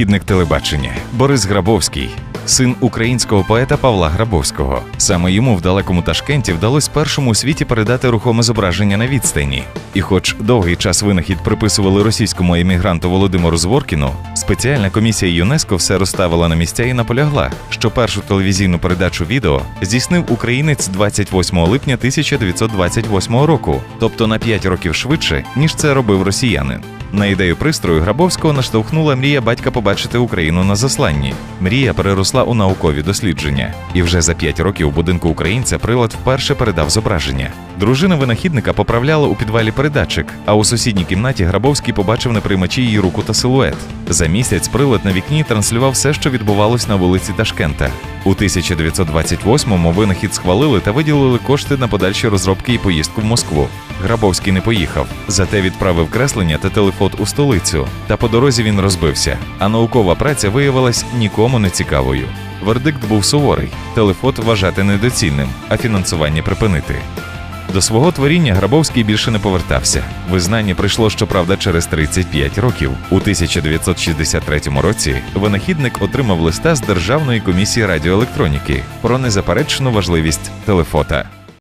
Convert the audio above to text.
Хідник телебачення Борис Грабовський, син українського поета Павла Грабовського. Саме йому в далекому Ташкенті вдалося першому у світі передати рухоме зображення на відстані. І, хоч довгий час винахід приписували російському емігранту Володимиру Зворкіну, спеціальна комісія ЮНЕСКО все розставила на місця і наполягла, що першу телевізійну передачу відео здійснив українець 28 липня 1928 року, тобто на 5 років швидше, ніж це робив росіянин. На ідею пристрою Грабовського наштовхнула мрія батька побачити Україну на засланні. Мрія переросла у наукові дослідження, і вже за п'ять років у будинку українця прилад вперше передав зображення. Дружина винахідника поправляла у підвалі передатчик, а у сусідній кімнаті Грабовський побачив на приймачі її руку та силует. За місяць прилад на вікні транслював все, що відбувалось на вулиці Ташкента. У 1928-му винахід схвалили та виділили кошти на подальші розробки і поїздку в Москву. Грабовський не поїхав, зате відправив креслення та телефот у столицю. Та по дорозі він розбився. А наукова праця виявилась нікому не цікавою. Вердикт був суворий: телефот вважати недоцільним, а фінансування припинити. До свого творіння Грабовський більше не повертався. Визнання прийшло, щоправда, через 35 років. У 1963 році винахідник отримав листа з Державної комісії радіоелектроніки про незаперечну важливість телефота.